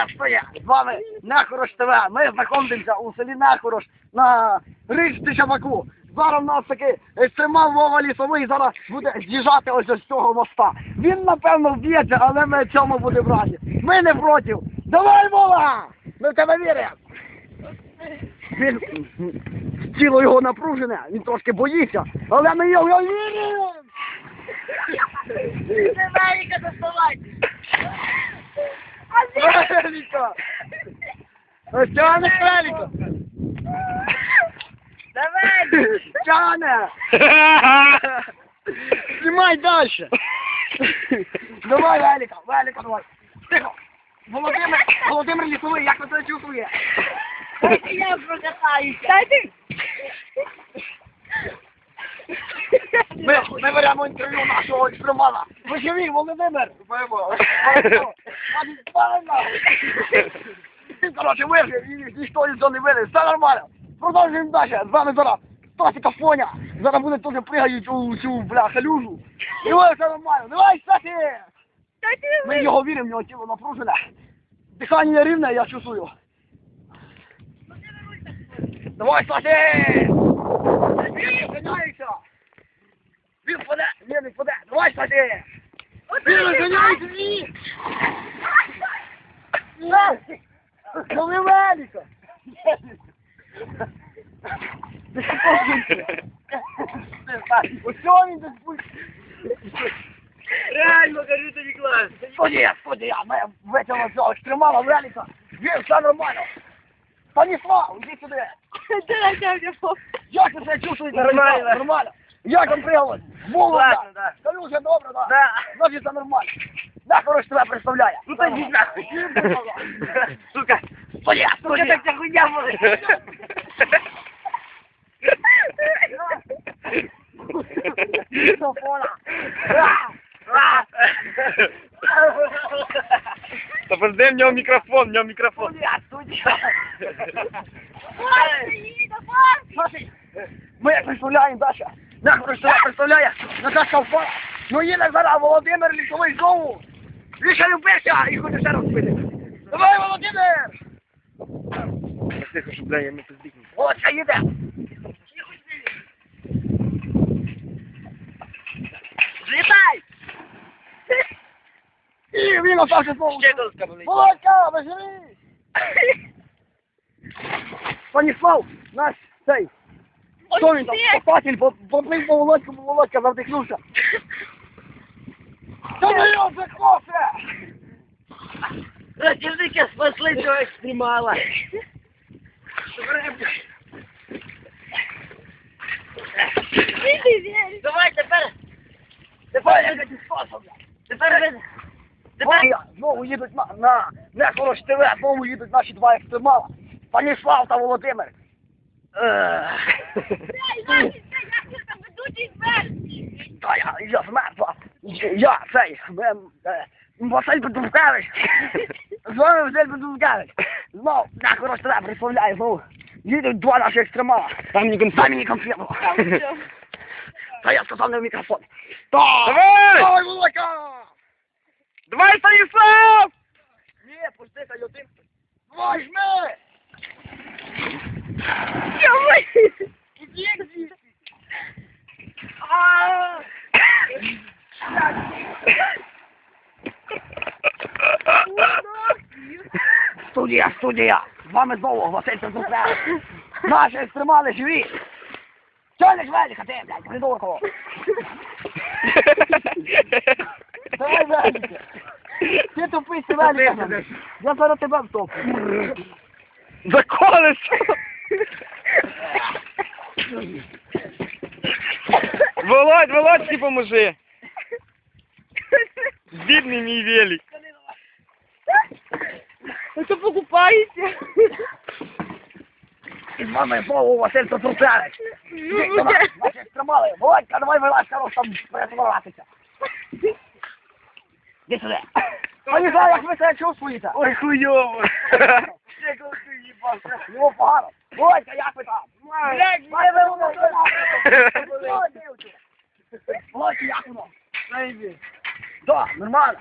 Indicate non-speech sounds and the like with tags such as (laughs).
Привіт, привіт! З вами Нехорош ТВ. Ми знаходимося у селі Нехорош на річці Чабаку. Зараз в нас такий екстремал Вова лісовий зараз буде з'їжджати ось з цього моста. Він напевно вб'ється, але ми цьому будемо раді. Ми не проти. Давай, Вова! Ми в тебе віримо! Він тіло його напружене, він трошки боїться, але ми його віримо! Велика доставай! Велика! Ось тягне Велика! Давай! Тягне! Знімай дальше! Давай, Велика, Велика, давай! Тихо! Володимир, Володимир Лісовий, як ви це чувствує? Дайте я прокатаюся! Дайте! Ми, ми беремо інтерв'ю нашого екстремала. Ви живі, Володимир? Коротше, вижив, і ніхто із зони виліз. Все нормально. Продовжуємо далі. З вами зараз Стасіка Фоня. Зараз вони теж пригають у цю, бля, халюжу. І ось все нормально. Давай, Стасі! Ми його віримо, в нього тіло напружене. Дихання рівне, я чувствую. Давай, Стасі! Він розганяється! Він впаде! Не впаде! Давай, Стасі! Він розганяється! Ні! Коли велика! Ти що погодився? Ось цього він десь буде. Реально, кажу тобі клас! Студія, студія, ми витягнули цього екстремала велика. Він все нормально. Станіслав, іди сюди. Дай, дай, дай, Як ви себе чувствуєте? Нормально. Нормально. Як вам приялось? Було, Класно, да. Та ви вже добре, да? Да. Значить, це нормально. Да, хорош тебе представляє. Ну та йди нахуй! Сука. Студія, Сука, студія. так ця хуйня може! Мікрофона. Та подожди, в нього мікрофон, в нього мікрофон. Студія, студія. (laughs) Слухай, Ми як представляємо Даша. Нахуй представляє, Наташа впала. Ну їде зараз Володимир Лісовий знову. Він ще любився і хоче ще розбити. Давай, Володимир! Тихо, щоб, бля, я не поздихну. От ще їде. Злітай! І він остався знову. Ще доска болить. Володька, живі! (laughs) Станіслав, наш цей. Що він там? Спасатель, по- поплив по Володьку, по Володька завдихнувся. Та не його закосе! Рятівники спасли цього екстремала! Давай тепер! Тепер я не спасав. Тепер ви... Тепер знову їдуть на, на Нехорош ТВ, знову їдуть наші два екстремала. Станіслав та Володимир. Ех. Та я, я змерзла. Я цей, ем, е, Василь Петрушкевич. З вами Василь Петрушкевич. Знов, Нехорош ТВ представляє знову. Їдуть два наші екстремала. Там не Дай конфет. мені конфету. Та я сказав не в мікрофон. Так. Давай! Давай, Володька! Давай, Станіслав! Ні, пусти та один. Возьми! Іди звідси. А! Студія, студія! З вами знову Василь Петрушкевич. Наші екстремали живі! Чого не жвеліха ти, блядь, придурко? Давай, Веліка! Ти тупий Веліка! Я зараз тебе втоплю. За колесо! Володь, Володь, ти поможи! Бідний мій велик. Це покупається. І з вами знову Василь Петрушевич. Дійсно, нас, наші екстремали. Володька, давай вилазь, хорош там пересворатися. Іди сюди. А не знаю, як ви себе чувствуєте. Ой, хуйово! Ще коли ти їбався. Його погано. Мене ви воно воно. Володька, як воно? Так, нормально.